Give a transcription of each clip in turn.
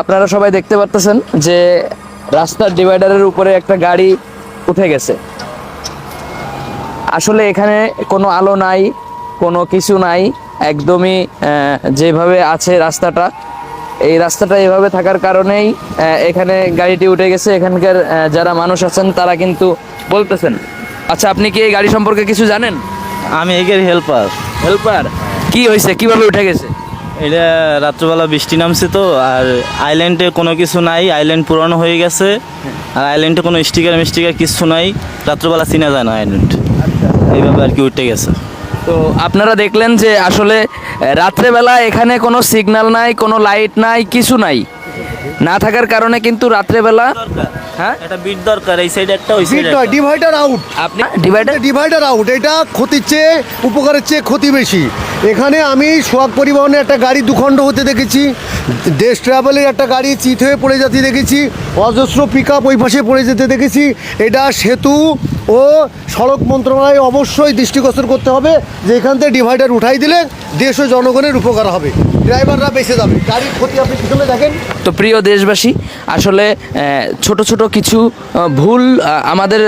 আপনারা সবাই দেখতে পারতেছেন যে রাস্তার ডিভাইডারের উপরে একটা গাড়ি উঠে গেছে। আসলে এখানে কোনো আলো নাই কোনো কিছু নাই একদমই যেভাবে আছে রাস্তাটা এই রাস্তাটা এভাবে থাকার কারণেই এখানে গাড়িটি উঠে গেছে। এখানকার যারা মানুষ আছেন তারা কিন্তু বলতেছেন। আচ্ছা আপনি কি এই গাড়ি সম্পর্কে কিছু জানেন? আমি এগের হেল্পার হেল্পার কি হয়েছে? কীভাবে উঠে গেছে? এটা রাত্রবেলা বৃষ্টি নামছে তো, আর আইল্যান্ডে কোনো কিছু নাই আইল্যান্ড পুরানো হয়ে গেছে, আর আইল্যান্ডে কোনো স্টিকার মিস্টিকার কিছু নাই, রাত্রবেলা চিনা যায় না আইল্যান্ড এইভাবে আর কি উঠে গেছে। তো আপনারা দেখলেন যে আসলে রাত্রেবেলা এখানে কোনো সিগন্যাল নাই, কোনো লাইট নাই, কিছু নাই। না থাকার কারণে কিন্তু রাত্রেবেলা হ্যাঁ? এটা বিট দরকার এই সাইডে একটা ওই সাইডে নয় ডিভাইডার আউট আপনি ডিভাইডার ডিভাইডার আউট এটা ক্ষতির চেয়ে উপকারের চেয়ে ক্ষতি বেশি। এখানে আমি সোয়াগ পরিবহনে একটা গাড়ি দুখণ্ড হতে দেখেছি দেশ ট্রাভেলের একটা গাড়ি চিত হয়ে পড়ে যেতে দেখেছি অজস্র পিক আপ ওই পাশে পড়ে যেতে দেখেছি এটা সেতু ও সড়ক মন্ত্রণালয় অবশ্যই দৃষ্টিগোচর করতে হবে যে এখান থেকে ডিভাইডার উঠাই দিলে দেশ ও জনগণের উপকার হবে। ড্রাইভাররা বেঁচে যাবে। গাড়ির ক্ষতি আপনি পিছনে দেখেন। তো প্রিয় দেশবাসী, আসলে ছোট ছোট কিছু ভুল আমাদের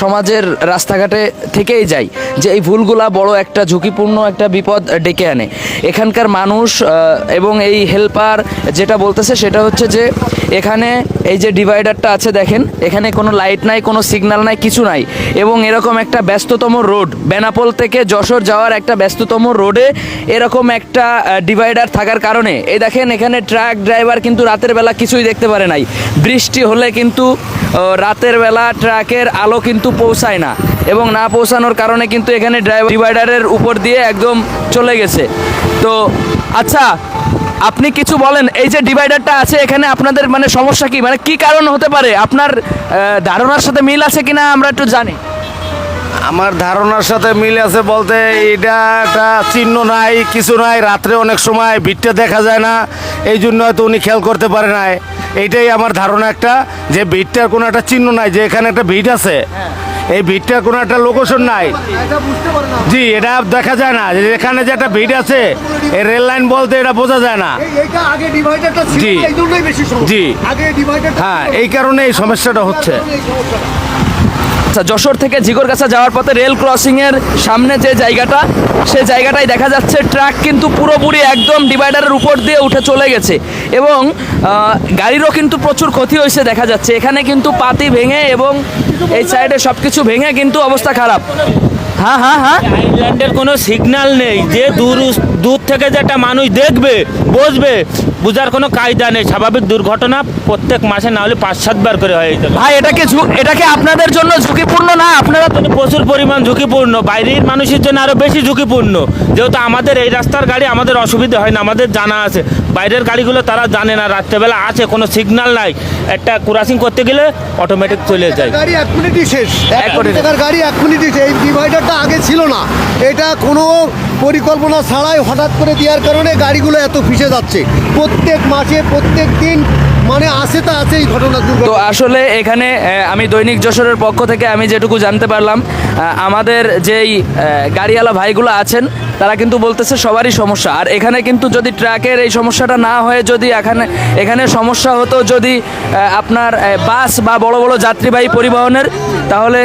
সমাজের রাস্তাঘাটে থেকেই যায় যে এই ভুলগুলা বড় একটা ঝুঁকিপূর্ণ একটা বিপদ ডেকে আনে। এখানকার মানুষ এবং এই হেল্পার যেটা বলতেছে সেটা হচ্ছে যে, এখানে এই যে ডিভাইডারটা আছে দেখেন, এখানে কোনো লাইট নাই, কোনো সিগন্যাল নাই, কিছু নাই। এবং এরকম একটা ব্যস্ততম রোড, বেনাপোল থেকে যশোর যাওয়ার একটা ব্যস্ততম রোডে এরকম একটা ডিভাইডার থাকার কারণে। এই দেখেন এখানে ট্রাক ড্রাইভার কিন্তু রাতের বেলা কিছুই দেখতে পারে নাই। বৃষ্টি হলে কিন্তু রাতের বেলা ট্রাকের আলো কিন্তু পৌঁছায় না এবং না পৌঁছানোর কারণে কিন্তু এখানে ড্রাইভার ডিভাইডারের উপর দিয়ে একদম চলে গেছে। তো আচ্ছা আপনি কিছু বলেন এই যে ডিভাইডারটা আছে এখানে আপনাদের মানে সমস্যা কি? মানে কি কারণ হতে পারে? আপনার ধারণার সাথে মিল আছে কিনা আমরা একটু জানি। আমার ধারণার সাথে মিল আছে বলতে এটা একটা চিহ্ন নাই কিছু নাই। রাত্রে অনেক সময় ভিড়টা দেখা যায় না এই জন্য হয়তো উনি খেয়াল করতে পারে নাই। এইটাই আমার ধারণা একটা যে ভিড়টার কোনো একটা চিহ্ন নাই যে এখানে একটা ভিড় আছে। এই ভিড়টা কোনো একটা লোকেশন নাই। জি এটা দেখা যায় না। এখানে যে একটা ভিড় আছে এই রেল লাইন বলতে এটা বোঝা যায় না। জি। জি। হ্যাঁ এই কারণে এই সমস্যাটা হচ্ছে। আচ্ছা যশোর থেকে জিগরগাছা যাওয়ার পথে রেল ক্রসিংয়ের সামনে যে জায়গাটা, সে জায়গাটাই দেখা যাচ্ছে। ট্র্যাক কিন্তু পুরোপুরি একদম ডিভাইডারের উপর দিয়ে উঠে চলে গেছে। এবং গাড়িরও কিন্তু প্রচুর ক্ষতি হয়েছে দেখা যাচ্ছে। এখানে কিন্তু পাতি ভেঙে এবং এই সাইডে সব কিছু ভেঙে কিন্তু অবস্থা খারাপ। হ্যাঁ হ্যাঁ হ্যাঁ। আইল্যান্ডের কোনো সিগন্যাল নেই। যে দূর দূর থেকে যে একটা মানুষ দেখবে বসবে বুঝার কোনো কায়দা নেই। স্বাভাবিক দুর্ঘটনা প্রত্যেক মাসে না হলে পাঁচ সাতবার করে হয় জায়গায়। ভাই এটাকে এটাকে আপনাদের জন্য ঝুঁকিপূর্ণ না? আপনারা তো প্রচুর পরিমাণ ঝুঁকিপূর্ণ। বাইরের মানুষের জন্য আরও বেশি ঝুঁকিপূর্ণ। যেহেতু আমাদের এই রাস্তার গাড়ি আমাদের অসুবিধা হয় না আমাদের জানা আছে। বাইরের গাড়িগুলো তারা জানে না রাত্রেবেলা আছে কোনো সিগন্যাল নাই। একটা ক্রসিং করতে গেলে অটোমেটিক চলে যায়। গাড়ি এক মিনিটই শেষ। এক টাকার গাড়ি এক মিনিটই শেষ। এই ডিভাইডারটা আগে ছিল না। এটা কোনো পরিকল্পনা ছাড়াই হঠাৎ করে দেওয়ার কারণে গাড়িগুলো এত পিছিয়ে যাচ্ছে। প্রত্যেক মাসে প্রত্যেক দিন মানে আসে তা আছে এই ঘটনা তো আসলে এখানে আমি দৈনিক যশোরের পক্ষ থেকে আমি যেটুকু জানতে পারলাম আমাদের যেই গাড়িওয়ালা ভাইগুলো আছেন তারা কিন্তু বলতেছে সবারই সমস্যা। আর এখানে কিন্তু যদি ট্রাকের এই সমস্যাটা না হয়ে যদি এখানে এখানে সমস্যা হতো যদি আপনার বাস বা বড় বড় যাত্রীবাহী পরিবহনের, তাহলে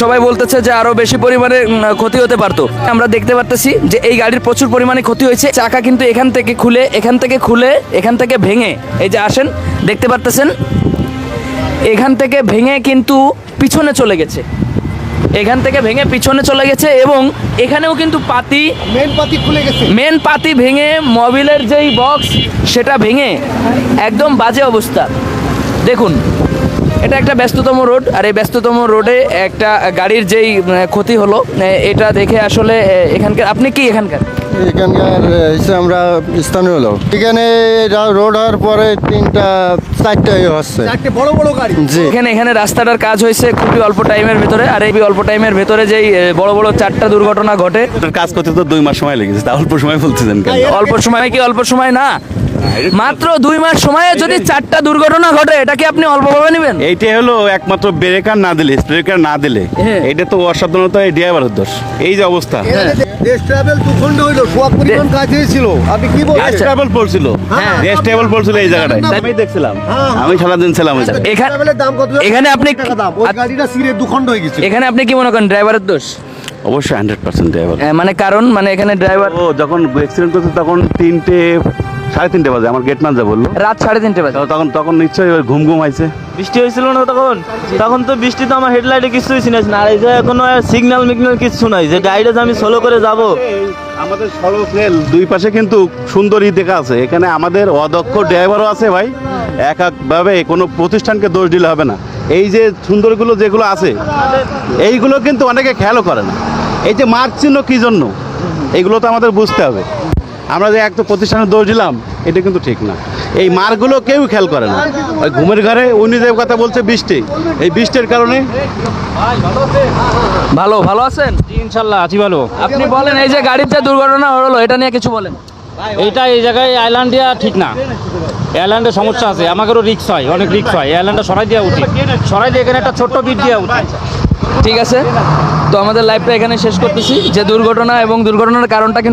সবাই বলতেছে যে আরও বেশি পরিমাণে ক্ষতি হতে পারতো। আমরা দেখতে পারতেছি যে এই গাড়ির প্রচুর পরিমাণে ক্ষতি হয়েছে। চাকা কিন্তু এখান থেকে খুলে, এখান থেকে খুলে, এখান থেকে ভেঙে, এই যে আসেন, দেখতে পারতেছেন, এখান থেকে ভেঙে কিন্তু পিছনে চলে গেছে। এখান থেকে ভেঙে পিছনে চলে গেছে এবং এখানেও কিন্তু পাতি মেন পাতি খুলে গেছে। মেন পাতি ভেঙে মবিলের যেই বক্স সেটা ভেঙে একদম বাজে অবস্থা। দেখুন এটা একটা ব্যস্ততম রোড আর এই ব্যস্ততম রোডে একটা গাড়ির যেই ক্ষতি হলো এটা দেখে আসলে এখানকার আপনি কি এখানকার? এখানকার হিসেবে আমরা স্থানীয় লোক। এখানে রোড হওয়ার পরে তিনটা চারটা ইয়ে হচ্ছে। চারটে বড় বড় গাড়ি। জি। এখানে এখানে রাস্তাটার কাজ হয়েছে খুবই অল্প টাইমের ভেতরে। আর এই অল্প টাইমের ভেতরে যেই বড় বড় চারটা দুর্ঘটনা ঘটে কাজ করতে তো দুই মাস সময় লেগেছে তা অল্প সময় বলতেছেন অল্প সময় কি অল্প সময় না? মাত্র দুই মাস সময়ে যদি চারটা দুর্ঘটনা ঘটে এটা কি আপনি অল্পভাবে নেবেন? এইটাই হলো একমাত্র ব্রেকার না দিলে ব্রেকার না দিলে। হ্যাঁ। এটা তো অসাবধানতা এই ড্রাইভারের দোষ। এই যে অবস্থা। দেশ ট্রাভেল দুখণ্ড হইল সোয়াগ পরিবহন কাছে ছিল আপনি কি বলছেন। ট্রাভেল পড়ছিল। হ্যাঁ। দেশ ট্রাভেল পড়ছিল এই জায়গাটায়। হ্যাঁ। আমি দেখছিলাম। হ্যাঁ। আমি সারাদিন ছিলাম এখানে- দাম কত? এখানে আপনি- টাকা দাম। ওই গাড়িটা সিরে দুখণ্ড হয়ে গেছে এখানে আপনি কি মনে করেন ড্রাইভারের দোষ? অবশ্যই হান্ড্রেড পার্সেন্ট ড্রাইভার মানে কারণ মানে এখানে ড্রাইভার ও যখন অ্যাক্সিডেন্ট করছে তখন তিনটে সাড়ে তিনটে বাজে আমার গেট ম্যান যা বলল। রাত সাড়ে তিনটে বাজে। তখন তখন নিশ্চয়ই ওই ঘুম ঘুম আইছে। বৃষ্টি হয়েছিল না তখন? তখন তো বৃষ্টি তো আমার হেডলাইটে কিছুই চিনেছি না। আর এই জায়গায় কোনো সিগন্যাল মিগন্যাল কিছু নাই। যে গাড়িটা যে আমি সোলো করে যাব। আমাদের সড়ক রেল দুই পাশে কিন্তু সুন্দরী দেখা আছে। এখানে আমাদের অদক্ষ ড্রাইভারও আছে ভাই। এক একভাবে কোনো প্রতিষ্ঠানকে দোষ দিলে হবে না। এই যে সুন্দরগুলো যেগুলো আছে এইগুলো কিন্তু অনেকে খেয়ালও করে না। এই যে মার্ক চিহ্ন কী জন্য? এইগুলো তো আমাদের বুঝতে হবে। আমরা যে এক তো প্রতিষ্ঠানের দোষ দিলাম এটা কিন্তু ঠিক না। এই মার্কগুলো কেউ খেয়াল করে না। ওই ঘুমের ঘরে উনি যে কথা বলছে বৃষ্টি এই বৃষ্টির কারণে ভালো ভালো আছেন? ইনশাল্লাহ আছি ভালো। আপনি বলেন এই যে গাড়ির যে দুর্ঘটনা হলো এটা নিয়ে কিছু বলেন। এইটা এই জায়গায় আইল্যান্ড দেওয়া ঠিক না। এয়ারল্যান্ডের সমস্যা আছে, আমাকেরও রিক্স হয়, অনেক রিক্স হয়। এয়ারল্যান্ডে সরাই দেওয়া উচিত। সরাই দিয়ে এখানে একটা ছোট্ট বিট দেওয়া উচিত। ঠিক আছে, তো আমাদের লাইভটা এখানে শেষ করতেছি। যে দুর্ঘটনা এবং দুর্ঘটনার কারণটা কিন্তু